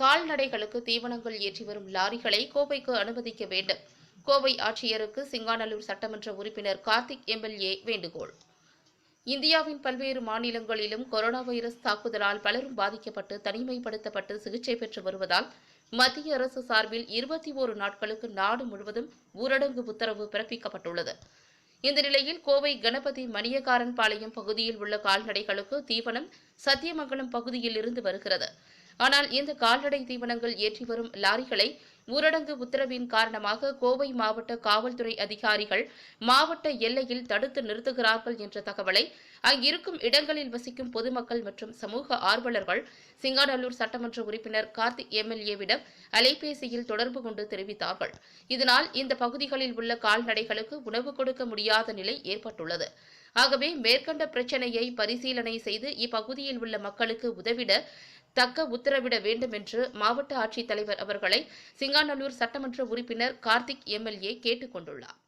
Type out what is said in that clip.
கால்நடைகளுக்கு தீவனங்கள் ஏற்றி வரும் லாரிகளை கோவைக்கு அனுமதிக்க வேண்டும். கோவை ஆட்சியருக்கு சிங்காநல்லூர் சட்டமன்ற உறுப்பினர் கார்த்திக் எம்எல்ஏ வேண்டுகோள். இந்தியாவின் பல்வேறு மாநிலங்களிலும் கொரோனா வைரஸ் தாக்குதலால் பலரும் பாதிக்கப்பட்டு தனிமைப்படுத்தப்பட்டு சிகிச்சை பெற்று வருவதால் மத்திய அரசு சார்பில் இருபத்தி ஓரு நாட்களுக்கு நாடு முழுவதும் ஊரடங்கு உத்தரவு பிறப்பிக்கப்பட்டுள்ளது. இந்த நிலையில் கோவை கணபதி மணியக்காரன் பாளையம் பகுதியில் உள்ள கால்நடைகளுக்கு தீவனம் சத்தியமங்கலம் பகுதியில் இருந்து வருகிறது. ஆனால் இந்த கால்நடை தீவனங்கள் ஏற்றி வரும் லாரிகளை ஊரடங்கு உத்தரவின் காரணமாக கோவை மாவட்ட காவல்துறை அதிகாரிகள் மாவட்ட எல்லையில் தடுத்து நிறுத்துகிறார்கள் என்ற தகவலை அங்கிருக்கும் இடங்களில் வசிக்கும் பொதுமக்கள் மற்றும் சமூக ஆர்வலர்கள் சிங்காநல்லூர் சட்டமன்ற உறுப்பினர் கார்த்திக் எம்எல்ஏவிடம் அலைபேசியில் தொடர்பு கொண்டு தெரிவித்தார்கள். இதனால் இந்த பகுதிகளில் உள்ள கால்நடைகளுக்கு உணவு கொடுக்க முடியாத நிலை ஏற்பட்டுள்ளது. ஆகவே மேற்கண்ட பிரச்சனையை பரிசீலனை செய்து இப்பகுதியில் உள்ள மக்களுக்கு உதவிட தக்க உத்தரவிட வேண்டும் என்று மாவட்ட ஆட்சித்தலைவர் அவர்களை சிங்காநல்லூர் சட்டமன்ற உறுப்பினர் கார்த்திக் எம்எல்ஏ கேட்டுக் கொண்டுள்ளார்